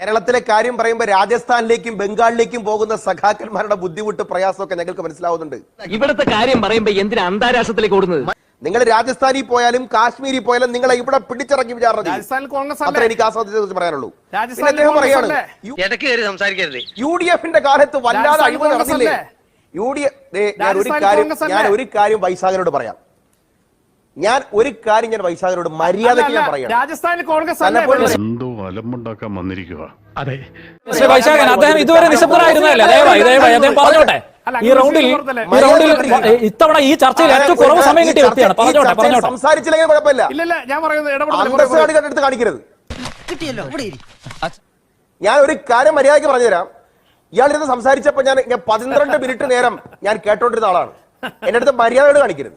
കേരളത്തിലെ കാര്യം പറയുമ്പോൾ രാജസ്ഥാനിലേക്കും ബംഗാളിലേക്കും പോകുന്ന സഖാക്കന്മാരുടെ ബുദ്ധിമുട്ട് പ്രയാസമൊക്കെ ഞങ്ങൾക്ക് മനസ്സിലാവുന്നുണ്ട്. ഇവിടുത്തെ കാര്യം പറയുമ്പോ എന്തിനാ അന്താരാഷ്ട്രത്തിലേക്ക് ഓടുന്നത്? നിങ്ങൾ രാജസ്ഥാനിൽ പോയാലും കാശ്മീരിൽ പോയാലും നിങ്ങളെ ഇവിടെ പിടിച്ചിറക്കി വിചാരണ അത്രേ എനിക്ക് ആസ്വാദിച്ചത് പറയാനുള്ളൂ. അദ്ദേഹം പറയാണ് യു- ഡി എഫിന്റെ കാലത്ത് വല്ലാതെ അഴിമതി നടന്നില്ലേ? യു ഡി എഫ് ദേ, ഞാൻ ഒരു കാര്യം ഞാൻ ഒരു കാര്യം വൈശാഖനോട് പറയാം. ഞാൻ ഒരു കാര്യം ഞാൻ വൈശാഖനോട് മര്യാദയ്ക്ക് ഞാൻ പറയാം രാജസ്ഥാനിൽ കോൺഗ്രസ്? എന്തോ അലമ്പുണ്ടാക്കാൻ വന്നിരിക്കുക ശ്രീ വൈശാഖൻ അദ്ദേഹം ഇതുവരെ നിശബ്ദനായിരുന്നല്ലേ ദയവായി ദയവായി അദ്ദേഹം പറഞ്ഞോട്ടെ. ഈ റൗണ്ടിൽ? ഈ റൗണ്ടിൽ ഇത്തവണ ഈ ചർച്ചയിൽ ഏറ്റവും കുറവ് സമയം കിട്ടിയ വ്യക്തിയാണ്. പറഞ്ഞോട്ടെ പറഞ്ഞോട്ടെ. സംസാരിച്ചില്ലെങ്കിൽ കുഴപ്പമില്ല. ഇല്ല ഞാൻ പറയുന്നത് എടുത്ത് കാണിക്കരുത്. ഞാൻ ഒരു കാര്യം മര്യാദയ്ക്ക് പറഞ്ഞുതരാം. ഇയാളിരുന്ന് സംസാരിച്ചപ്പോ ഞാൻ ഞാൻ പന്ത്രണ്ട് മിനിറ്റ് നേരം ഞാൻ കേട്ടോണ്ടിരുന്ന ആളാണ്. എന്റെ അടുത്ത് മര്യാദയോട് കാണിക്കരുത്.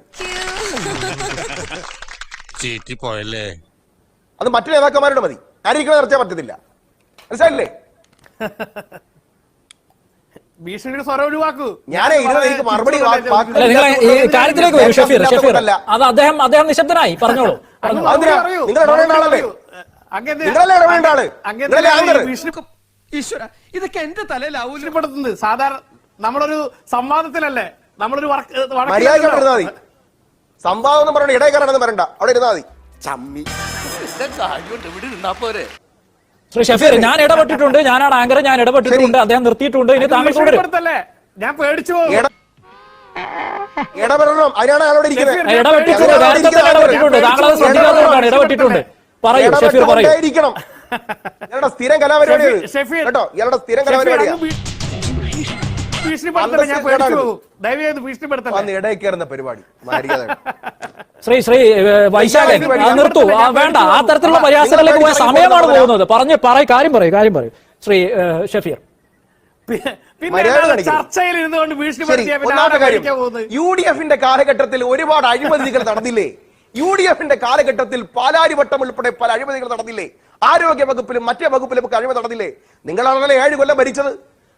ചീറ്റിപ്പോയല്ലേ അത് മറ്റു നേതാക്കന്മാരോട് മതി ആരിക്കും നിർത്താൻ പറ്റത്തില്ല മനസ്സിലായില്ലേ ഭീഷണിയുടെ സ്വരം ഒഴിവാക്കൂ ഞാനേ എനിക്ക് മറുപടി വാക്ക് അല്ല നിങ്ങൾ ഈ കാര്യത്തിലേക്ക് വരും ഷഫീർ ഷഫീർ അല്ല. അത് അദ്ദേഹം അദ്ദേഹം നിശബ്ദനായി പറഞ്ഞോളൂ പറഞ്ഞോളൂ. അതെന്തിനാ? നിങ്ങൾ ഇടപെടേണ്ട ആളല്ലേ? നിങ്ങളല്ലേ ഇടപെടേണ്ട ആൾ? നിങ്ങളല്ലേ ആങ്കർ? ഈശ്വര ഇതൊക്കെ എന്റെ തലയിൽ ഭീഷണിപ്പെടുത്തുന്നത് സാധാരണ നമ്മളൊരു സംവാദത്തിലല്ലേ നമ്മളൊരു വർക്ക്. മര്യാദയ്ക്ക് അവിടെ ഇരുന്നാ മതി സംഭവം ഒന്നും പറയണ്ട ഇടയിൽ കയറണമെന്ന് പറയണ്ട അവിടെ ഇരുന്നാ മതി. ശ്രീ ഷഫീർ ഞാൻ ഇടപെട്ടിട്ടുണ്ട്. ഞാനാണ് ആങ്കർ ഞാൻ ഇടപെട്ടിട്ടുണ്ട്. അദ്ദേഹം നിർത്തിയിട്ടുണ്ട്. ഇനി താങ്കൾ തുടരും ഞാൻ പേടിച്ചു പോകും. ഇട- ഇടപെടണം. അതിനാണ് അയാളോട് ഇരിക്കുന്നത്. ഇടപെട്ടിട്ടുണ്ട്. നേരത്തെ തന്നെ ഇടപെട്ടിട്ടുണ്ട്. താങ്കൾ അത് ശ്രദ്ധിക്കാത്തതുകൊണ്ടാണ് ഇടപെട്ടിട്ടുണ്ട്. പറയൂ ഷഫീർ പറയൂ. സ്ഥിരം കലാപരിപാടി. കേട്ടോ ഇയാളുടെ സ്ഥിരം ഷെഫീർ, കലാപരിപാടിയാ. അങ്ങ് ഭീ- ഭീഷണിപ്പെടുത്തല്ലേ ഞാൻ പേടിച്ചു പോകും. ദയവേത് ഭീഷണിപ്പെടുത്തല്ലേ വന്ന് ഇടയിൽ കയറുന്ന പരിപാടി. ശ്രീ ശ്രീ വൈശാഖൻ നിർത്തു. നിർത്തൂ ആ, വേണ്ട ആ തരത്തിലുള്ള പരിഹാസങ്ങളിലേക്ക് പോയ സമയമാണ് പോകുന്നത്. പറഞ്ഞ് പറയും കാര്യം പറയും കാര്യം പറയും. ശ്രീ ഷഫീർ. യു ഡി എഫിന്റെ കാലഘട്ടത്തിൽ ഒരുപാട് അഴിമതികൾ നടന്നില്ലേ? യു ഡി എഫിന്റെ കാലഘട്ടത്തിൽ പാലാരിവട്ടം ഉൾപ്പെടെ പല അഴിമതികൾ നടന്നില്ലേ? ആരോഗ്യ വകുപ്പിലും മറ്റേ വകുപ്പിലും ഒക്കെ അഴിമതി നടന്നില്ലേ? നിങ്ങളാണല്ലോ ഏഴ് കൊല്ലം ഭരിച്ചത്?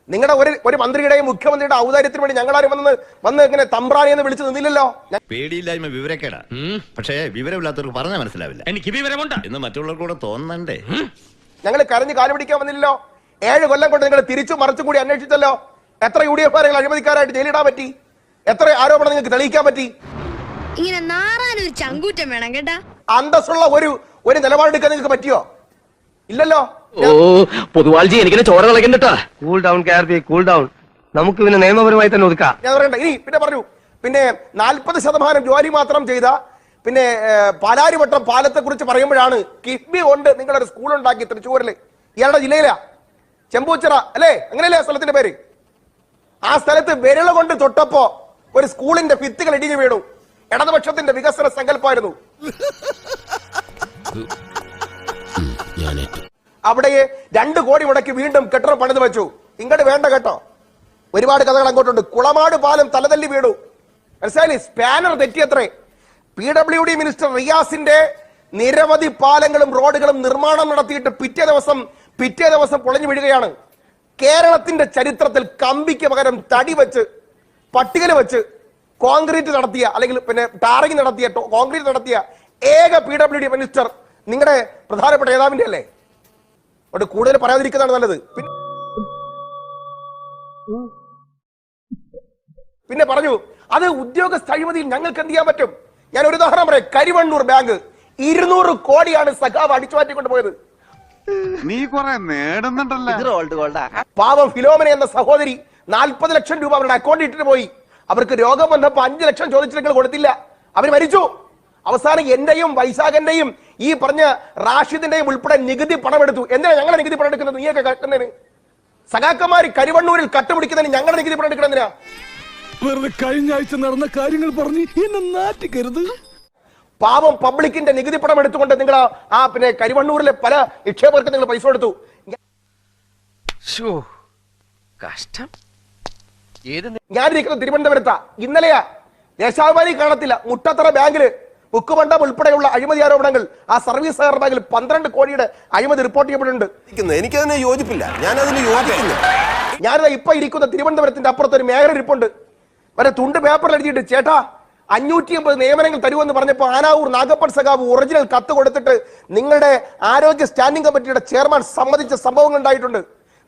നിങ്ങളുടെ ഒരു ഒരു മന്ത്രിയുടെയും മുഖ്യമന്ത്രിയുടെ ഔദാര്യത്തിന് വേണ്ടി ഞങ്ങളാരും വന്ന് വന്ന് ഇങ്ങനെ തമ്പ്രാണി എന്ന് വിളിച്ചു നിന്നില്ലല്ലോ? പേടിയില്ലായ്മ വിവരക്കേടാ. പക്ഷേ വിവരമില്ലാത്തവർക്ക് പറഞ്ഞാൽ മനസ്സിലാവില്ല. എനിക്ക് വിവരമുണ്ട്. എന്ന് മറ്റുള്ളവർ കൂടെ തോന്നണ്ടേ? ഞങ്ങൾ കരഞ്ഞ് കാലു പിടിക്കാൻ വന്നില്ലല്ലോ? ഏഴ് കൊല്ലം കൊണ്ട് നിങ്ങൾ തിരിച്ചു മറിച്ചു കൂടി അന്വേഷിച്ചല്ലോ? എത്ര യു ഡി എഫ് അഴിമതിക്കാരായിട്ട് ജയിലിടാൻ പറ്റി? എത്ര ആരോപണം നിങ്ങൾക്ക് തെളിയിക്കാൻ പറ്റി? ഇങ്ങനെ നാറാനൊരു ചങ്കൂറ്റം വേണം കേട്ടാ. അന്തസ്സുള്ള ഒരു ഒരു നിലപാടെടുക്കാൻ നിങ്ങൾക്ക് പറ്റിയോ? ഇല്ലല്ലോ. ഓ പൊതുവാൾജി എനിക്കിനെ ചോര തിളക്കണ്ടട്ടാ. Cool down Karthi cool down നമുക്ക് പിന്നെ നിയമപരമായി തന്നെ ഒതുക്കാം. ഞാൻ പറയണ്ട ഇനി പിന്നെ പറഞ്ഞു. പിന്നെ നാൽപ്പത് ശതമാനം ജോലി മാത്രം ചെയ്ത പിന്നെ ഏഹ്, പാലാരിവട്ടം പാലത്തെ കുറിച്ച് പറയുമ്പോഴാണ് കിഫ്ബി കൊണ്ട് നിങ്ങളൊരു സ്കൂൾ ഉണ്ടാക്കി തൃശ്ശൂരിൽ. ഇയാളുടെ ജില്ലയിലാ. ചെമ്പൂച്ചിറ അല്ലേ? അങ്ങനെയല്ലേ ആ സ്ഥലത്തിന്റെ പേര്? ആ സ്ഥലത്ത് വിരള കൊണ്ട് തൊട്ടപ്പോ ഒരു സ്കൂളിന്റെ ഭിത്തികൾ ഇടിഞ്ഞു വീണു. ഇടതുപക്ഷത്തിന്റെ വികസന സങ്കല്പമായിരുന്നു. അവിടെ രണ്ട് കോടി മുടക്കി വീണ്ടും കെട്ടിടം പണിത് വെച്ചു. ഇങ്ങോട്ട് വേണ്ട കേട്ടോ. ഒരുപാട് കഥകൾ അങ്ങോട്ടുണ്ട്. കുളമാട് പാലം തലതല്ലി വീണു. മനസ്സിലായി സ്പാനർ തെറ്റിയത്രേ. പി ഡബ്ല്യു ഡി മിനിസ്റ്റർ റിയാസിന്റെ നിരവധി പാലങ്ങളും റോഡുകളും നിർമ്മാണം നടത്തിയിട്ട് പിറ്റേ ദിവസം പിറ്റേ ദിവസം പൊളിഞ്ഞു വീഴുകയാണ്. കേരളത്തിന്റെ ചരിത്രത്തിൽ കമ്പിക്ക് പകരം തടി വെച്ച് പട്ടികൽ വെച്ച് കോൺക്രീറ്റ് നടത്തിയ അല്ലെങ്കിൽ പിന്നെ ടാറിങ് നടത്തിയ കോൺക്രീറ്റ് നടത്തിയ ഏക പി ഡബ്ല്യു ഡി മിനിസ്റ്റർ നിങ്ങളുടെ പ്രധാനപ്പെട്ട നേതാവിന്റെ അല്ലേ അവിടെ കൂടുതൽ പറയാതിരിക്കുന്നതാണ് നല്ലത്. പിന്നെ- പിന്നെ പറഞ്ഞു അത് ഉദ്യോഗസ്ഥ അഴിമതിയിൽ ഞങ്ങൾക്ക് എന്ത് ചെയ്യാൻ പറ്റും? ഞാൻ ഒരു ഉദാഹരണം പറയാം. കരിവണ്ണൂർ ബാങ്ക് ഇരുന്നൂറ് കോടിയാണ് സഖാവ് അടിച്ചുമാറ്റിക്കൊണ്ട് പോയത് നീ കൊറേ നേടുന്നുണ്ടല്ലോ. പാവം ഫിലോമന എന്ന സഹോദരി നാൽപ്പത് ലക്ഷം രൂപ അവരുടെ അക്കൗണ്ടിൽ ഇട്ടിട്ട് പോയി. അവർക്ക് രോഗം വന്നപ്പോ അഞ്ചു ലക്ഷം ചോദിച്ചിട്ട് നിങ്ങൾ കൊടുത്തില്ല. അവർ മരിച്ചു. അവസാനം എന്റെയും വൈശാഖന്റെയും ഈ പറഞ്ഞ റാഷിദിന്റെയും ഉൾപ്പെടെ നികുതി പണം എടുത്തു എന്തിനാ ഞങ്ങളെ നികുതി പണം എടുക്കുന്നത് നീയൊക്കെ കേൾക്കുന്നതിന് സഖാക്കന്മാർ കരുവണ്ണൂരിൽ കട്ടുപിടിക്കുന്നതിന് ഞങ്ങളുടെ നികുതി പണം എടുക്കണെന്തിനാ വെറുതെ കഴിഞ്ഞ ആഴ്ച നടന്ന കാര്യങ്ങൾ പറഞ്ഞ് എന്നെ നാറ്റിക്കരുത്. പാവം പബ്ലിക്കിന്റെ നികുതി പണം എടുത്തുകൊണ്ട് നിങ്ങൾ ആ- പിന്നെ കരിവണ്ണൂരിലെ പല നിക്ഷേപകർക്ക് നിങ്ങൾ പൈസ കൊടുത്തു. കഷ്ടം. ഏത് ഞാനിരിക്കുന്നത് തിരുവനന്തപുരത്താ. ഇന്നലെയാ. ദേശാഭിമാനി കാണത്തില്ല. മുട്ടത്തറ ബാങ്കിൽ മുക്കുമണ്ഡം ഉൾപ്പെടെയുള്ള അഴിമതി ആരോപണങ്ങൾ ആ സർവീസ് സഹകരണ ബാങ്കിൽ പന്ത്രണ്ട് കോടിയുടെ അഴിമതി റിപ്പോർട്ട് ചെയ്യപ്പെട്ടിട്ടുണ്ട് എനിക്കതിന് യോജിപ്പില്ല. ഞാനതിന് അതിന് യോജിക്കുന്നു ഞാനിതാ ഇപ്പൊ ഇരിക്കുന്ന തിരുവനന്തപുരത്തിന്റെ അപ്പുറത്ത് ഒരു മേഖല ഇരിപ്പുണ്ട്. വരെ തുണ്ട് പേപ്പറിൽ എഴുതിയിട്ട് ചേട്ടാ അഞ്ഞൂറ്റി അമ്പത് നിയമനങ്ങൾ തരുമെന്ന് പറഞ്ഞപ്പോൾ ആനാവൂർ നാഗപ്പൻ സഖാവ് ഒറിജിനൽ കത്ത് കൊടുത്തിട്ട് നിങ്ങളുടെ ആരോഗ്യ സ്റ്റാൻഡിംഗ് കമ്മിറ്റിയുടെ ചെയർമാൻ സമ്മതിച്ച സംഭവങ്ങൾ ഉണ്ടായിട്ടുണ്ട്.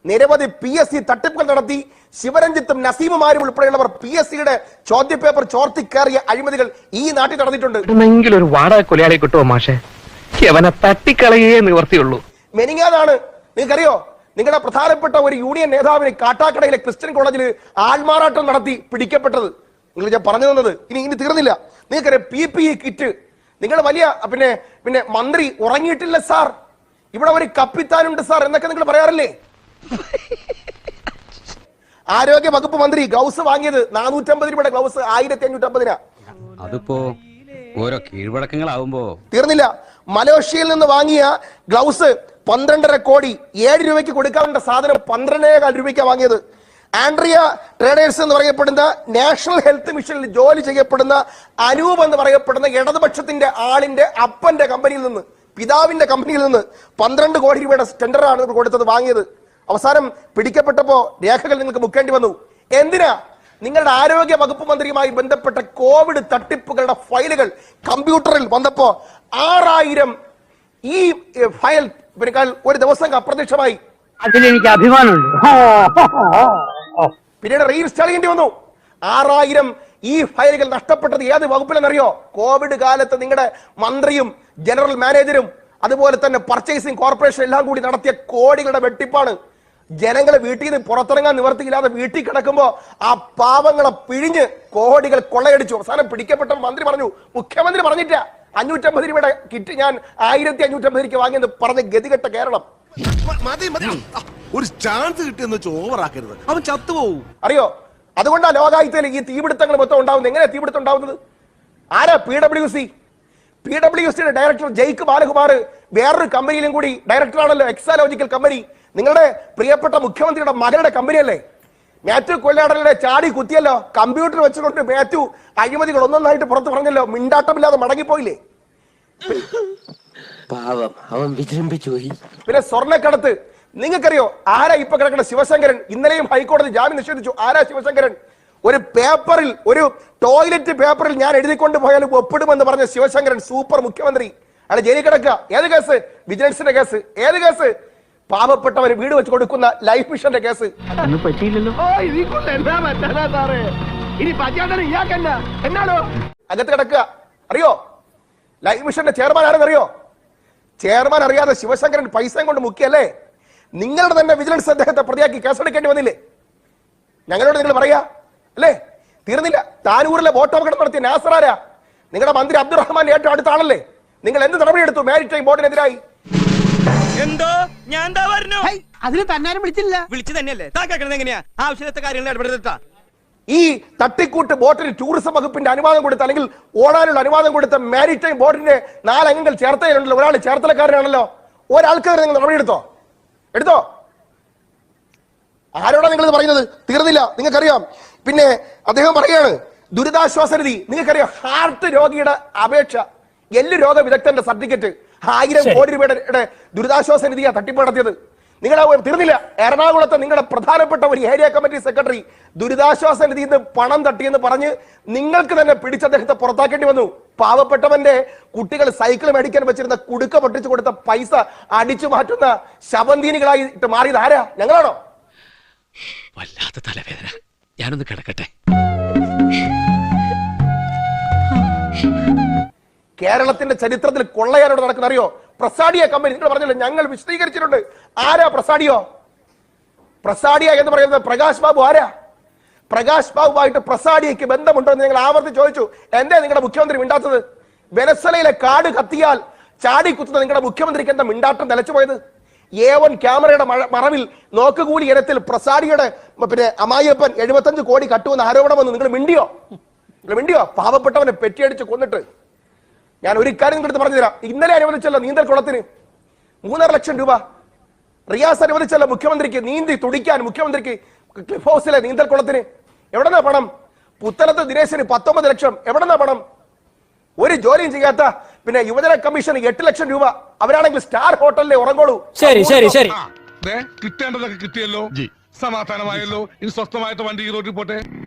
നിരവധി പി എസ് സി തട്ടിപ്പുകൾ നടത്തി ശിവരഞ്ജിത്തും നസീമുമാരും ഉൾപ്പെടെയുള്ളവർ പി എസ് സിയുടെ ചോദ്യപേപ്പർ ചോർത്തി കയറിയ അഴിമതികൾ ഈ നാട്ടിൽ നടന്നിട്ടുണ്ട്. ഒരു വാടക കൊലയാളി കിട്ടുമോ മാഷെ? അവനെ തട്ടിക്കളയേ നിവർത്തിയുള്ളൂ. മെനിങ്ങാതാണ് നിങ്ങൾക്കറിയോ? നിങ്ങളുടെ പ്രധാനപ്പെട്ട ഒരു യൂണിയൻ നേതാവിനെ കാട്ടാക്കടയിലെ ക്രിസ്ത്യൻ കോളേജിൽ ആൾമാറാട്ടം നടത്തി പിടിക്കപ്പെട്ടത്. നിങ്ങൾ ഞാൻ പറഞ്ഞു തന്നത് ഇനി ഇനി തീർന്നില്ല. നിങ്ങൾക്കറിയാം? പി പി ഇ കിറ്റ് നിങ്ങൾ വലിയ പിന്നെ പിന്നെ മന്ത്രി ഉറങ്ങിയിട്ടില്ല സാർ. ഇവിടെ ഒരു കപ്പിത്താനുണ്ട് സാർ എന്നൊക്കെ നിങ്ങൾ പറയാറില്ലേ? ആരോഗ്യ വകുപ്പ് മന്ത്രി ഗ്ലൗസ് വാങ്ങിയത് നാനൂറ്റമ്പത് രൂപയുടെ ഗ്ലൗസ് ആയിരത്തി അഞ്ഞൂറ്റമ്പതിനാ അതിപ്പോ ഓരോ കീഴ്വഴക്കങ്ങളാവുമ്പോ തീർന്നില്ല. മലേഷ്യയിൽ നിന്ന് വാങ്ങിയ ഗ്ലൗസ് പന്ത്രണ്ടര കോടി ഏഴ് രൂപയ്ക്ക് കൊടുക്കാവേണ്ട സാധനം പന്ത്രണ്ടേകാൽ രൂപയ്ക്ക് വാങ്ങിയത്. ആൻഡ്രിയ ട്രേഡേഴ്സ് എന്ന് പറയപ്പെടുന്ന നാഷണൽ ഹെൽത്ത് മിഷനിൽ ജോലി ചെയ്യപ്പെടുന്ന അനൂപ് എന്ന് പറയപ്പെടുന്ന ഇടതുപക്ഷത്തിന്റെ ആളിന്റെ അപ്പന്റെ കമ്പനിയിൽ നിന്ന് പിതാവിന്റെ കമ്പനിയിൽ നിന്ന് പന്ത്രണ്ട് കോടി രൂപയുടെ ടെൻഡറാണ് ആണ് കൊടുത്തത് വാങ്ങിയത്. അവസാനം പിടിക്കപ്പെട്ടപ്പോ രേഖകൾ നിങ്ങൾക്ക് മുക്കേണ്ടി വന്നു. എന്തിനാ? നിങ്ങളുടെ ആരോഗ്യ വകുപ്പ് മന്ത്രിയുമായി ബന്ധപ്പെട്ട കോവിഡ് തട്ടിപ്പുകളുടെ ഫയലുകൾ കമ്പ്യൂട്ടറിൽ വന്നപ്പോ ആറായിരം ഈ ഫയൽ ഇവരെക്കാൾ ഒരു ദിവസം അപ്രത്യക്ഷമായി. അതിലെനിക്ക് അഭിമാനമുണ്ട്. പിന്നീട് റീഇൻസ്റ്റാൾ ചെയ്യേണ്ടി വന്നു. ആറായിരം ഈ ഫയലുകൾ നഷ്ടപ്പെട്ടത് ഏത് വകുപ്പിലെന്നറിയോ? കോവിഡ് കാലത്ത് നിങ്ങളുടെ മന്ത്രിയും ജനറൽ മാനേജരും അതുപോലെ തന്നെ പർച്ചേസിംഗ് കോർപ്പറേഷൻ എല്ലാം കൂടി നടത്തിയ കോടികളുടെ വെട്ടിപ്പാണ്. ജനങ്ങളെ വീട്ടിൽ നിന്ന് പുറത്തിറങ്ങാൻ നിവർത്തിയില്ലാതെ വീട്ടിൽ കിടക്കുമ്പോ ആ പാവങ്ങളെ പിഴിഞ്ഞ് കോടികൾ കൊള്ളയടിച്ചു. അവസാനം പിടിക്കപ്പെട്ട മന്ത്രി പറഞ്ഞു മുഖ്യമന്ത്രി പറഞ്ഞില്ല അഞ്ഞൂറ്റമ്പത് രൂപയുടെ കിറ്റ് ഞാൻ ആയിരത്തി അഞ്ഞൂറ്റമ്പത് രൂപയ്ക്ക് വാങ്ങിയെന്ന് പറഞ്ഞ ഗതികെട്ട കേരളം. ഒരു ചാൻസ് കിട്ടിയെന്ന് വെച്ച് ഓവറാക്കരുത് അവൻ ചത്തുപോകും അറിയോ? അതുകൊണ്ടാണ് ലോകായുത്തിൽ ഈ തീപിടുത്തങ്ങൾ മൊത്തം ഉണ്ടാവുന്നത്. എങ്ങനെ തീപിടുത്തം ഉണ്ടാവുന്നത്? ആരാ P W C P W സിയുടെ ഡയറക്ടർ ജയ്ക്ക് ബാലകുമാർ വേറൊരു കമ്പനിയിലും കൂടി ഡയറക്ടറാണല്ലോ എക്സാലോജിക്കൽ കമ്പനി നിങ്ങളുടെ പ്രിയപ്പെട്ട മുഖ്യമന്ത്രിയുടെ മകളുടെ കമ്പനിയല്ലേ? മാത്യു കൊല്ലാടലുടെ ചാടി കുത്തിയല്ലോ. കമ്പ്യൂട്ടർ വെച്ചുകൊണ്ട് മാത്യു അഴിമതികൾ ഒന്നൊന്നായിട്ട് പുറത്ത് പറഞ്ഞല്ലോ. മിണ്ടാട്ടമില്ലാതെ മടങ്ങിപ്പോയില്ലേ? പാവം. അവൻ വിജൃംഭിച്ചു പോയി. പിന്നെ സ്വർണക്കടത്ത്. നിങ്ങൾക്കറിയോ ആരാ ഇപ്പൊ കിടക്കുന്ന ശിവശങ്കരൻ? ഇന്നലെയും ഹൈക്കോടതി ജാമ്യം നിഷേധിച്ചു. ആരാ ശിവശങ്കരൻ? ഒരു പേപ്പറിൽ ഒരു ടോയ്ലറ്റ് പേപ്പറിൽ ഞാൻ എഴുതിക്കൊണ്ട് പോയാലും ഒപ്പിടുമെന്ന് പറഞ്ഞ ശിവശങ്കരൻ സൂപ്പർ മുഖ്യമന്ത്രി. അല്ല ജയിലിൽ കിടക്കുക. ഏത് കേസ്? വിജിലൻസിന്റെ കേസ്. ഏത് കേസ്? പാവപ്പെട്ടവന് വീട് വെച്ച് കൊടുക്കുന്ന ലൈഫ് മിഷന്റെ കേസ്. അകത്ത് കിടക്കുക. അറിയോ? ലൈഫ് മിഷന്റെ ചെയർമാൻ ആരെന്നറിയോ? ചെയർമാൻ അറിയാതെ ശിവശങ്കരൻ പൈസയും കൊണ്ട് മുക്കിയല്ലേ? നിങ്ങളുടെ തന്നെ വിജിലൻസ് അദ്ദേഹത്തെ പ്രതിയാക്കി കേസെടുക്കേണ്ടി വന്നില്ലേ? ഞങ്ങളോട് നിങ്ങൾ പറയാ. അല്ലേ? തീർന്നില്ല. താനൂരിലെ വോട്ട് അപകടം നടത്തിയ നാസറാരാ നിങ്ങളുടെ മന്ത്രി അബ്ദുറഹ്മാൻ ഏറ്റവും അടുത്താണല്ലേ നിങ്ങൾ എന്ത് നടപടിയെടുത്തു? മാരിടൈം ബോർഡിനെതിരായി എന്തോ? ഞാൻ എന്താ പറഞ്ഞു അതിന് തന്നാരും വിളിച്ചില്ല. വിളിച്ചു തന്നെയല്ലേ? താ കേൾക്കണത് എങ്ങനെയാ? ആവശ്യത്തെ കാര്യങ്ങൾ ഇടപെടുത്താ ഈ തട്ടിക്കൂട്ട് ബോട്ടിന് ടൂറിസം വകുപ്പിന്റെ അനുവാദം കൊടുത്ത അല്ലെങ്കിൽ ഓടാനുള്ള അനുവാദം കൊടുത്ത മാരിടൈം ബോട്ടിന്റെ നാലംഗങ്ങൾ ചേർത്തലുണ്ടല്ലോ ഒരാൾ ചേർത്തലക്കാരനാണല്ലോ. ഒരാൾക്ക് നിങ്ങൾ നടപടിയെടുത്തോ എടുത്തോ? ആരോടാ നിങ്ങൾ ഇത് പറയുന്നത്? തീർന്നില്ല. നിങ്ങൾക്കറിയാം. പിന്നെ അദ്ദേഹം പറയാണ് ദുരിതാശ്വാസ നിധി. നിങ്ങൾക്കറിയാം ഹാർട്ട് രോഗിയുടെ അപേക്ഷ. എല്ലു രോഗ വിദഗ്ധന്റെ സർട്ടിഫിക്കറ്റ്. ആയിരം. കോടി രൂപയുടെ യുടെ ദുരിതാശ്വാസ നിധിയാ തട്ടിപ്പ് നടത്തിയത്. നിങ്ങൾ തീർന്നില്ല. എറണാകുളത്തെ നിങ്ങളുടെ പ്രധാനപ്പെട്ട ഒരു ഏരിയ കമ്മിറ്റി സെക്രട്ടറി ദുരിതാശ്വാസ നിധിയിൽ നിന്ന് പണം തട്ടിയെന്ന് പറഞ്ഞ് നിങ്ങൾക്ക് തന്നെ പിടിച്ച അദ്ദേഹത്തെ പുറത്താക്കേണ്ടി വന്നു. പാവപ്പെട്ടവന്റെ കുട്ടികൾ സൈക്കിൾ മേടിക്കാൻ വെച്ചിരുന്ന കുടുക്ക പൊട്ടിച്ചു കൊടുത്ത പൈസ അടിച്ചു മാറ്റുന്ന ശവന്തീനികളായിട്ട് മാറിയത് ആരാ? ഞങ്ങളാണോ? വല്ലാത്ത തലവേദന. ഞാനൊന്ന് കിടക്കട്ടെ. കേരളത്തിന്റെ ചരിത്രത്തിൽ കൊള്ളയാരോട് നടക്കുന്ന അറിയോ? പ്രസാഡിയ കമ്പനി. നിങ്ങൾ പറഞ്ഞല്ലോ ഞങ്ങൾ വിശദീകരിച്ചിട്ടുണ്ട്. ആരാ പ്രസാഡിയോ പ്രസാഡിയ എന്ന് പറയുന്നത് പ്രകാശ് ബാബു ആരാ? പ്രകാശ് ബാബുവായിട്ട് പ്രസാഡിയയ്ക്ക് ബന്ധമുണ്ടോ എന്ന് ഞങ്ങൾ ആവർത്തി ചോദിച്ചു. എന്തേ നിങ്ങളുടെ മുഖ്യമന്ത്രി മിണ്ടാത്തത്? വെനസലയിലെ കാട് കത്തിയാൽ ചാടി കുത്തുന്ന നിങ്ങളുടെ മുഖ്യമന്ത്രിക്ക് എന്താ മിണ്ടാട്ടം നിലച്ചു പോയത്? എ വൺ ക്യാമറയുടെ മറവിൽ നോക്കുകൂലി ഇനത്തിൽ പ്രസാഡിയുടെ പിന്നെ അമായപ്പൻ എഴുപത്തഞ്ച് കോടി കട്ടുവെന്ന് ആരോപണം വന്നു നിങ്ങൾ മിണ്ടിയോ? മിണ്ടിയോ? പാവപ്പെട്ടവനെ പെറ്റിയടിച്ച് കൊന്നിട്ട്. ഞാൻ ഒരു കാര്യം നിങ്ങളുടെ പറഞ്ഞു തരാം ഇന്നലെ അനുവദിച്ചല്ലോ നീന്തൽ കുളത്തിന്. മൂന്നര ലക്ഷം രൂപ. റിയാസ് അനുവദിച്ചല്ലോ മുഖ്യമന്ത്രിക്ക് നീന്തി തുടിക്കാൻ മുഖ്യമന്ത്രിക്ക് ക്ലിഫ് ഹൗസിലെ നീന്തൽ കുളത്തിന്. എവിടെന്നാ പണം? പുത്തലത്ത് ദിനേശിന് പത്തൊമ്പത് ലക്ഷം. എവിടെന്നാ പണം? ഒരു ജോലിയും ചെയ്യാത്ത പിന്നെ യുവജന കമ്മീഷന് എട്ട് ലക്ഷം രൂപ. അവരാണെങ്കിൽ സ്റ്റാർ ഹോട്ടലിലെ ഉറങ്ങോളൂ ശരി ശരി ശരി. കിട്ടേണ്ടതൊക്കെ കിട്ടിയല്ലോ. സമാധാനമായല്ലോ. ഇനി സ്വസ്ഥമായിട്ട് വണ്ടി ഈ റോഡിൽ പോട്ടെ.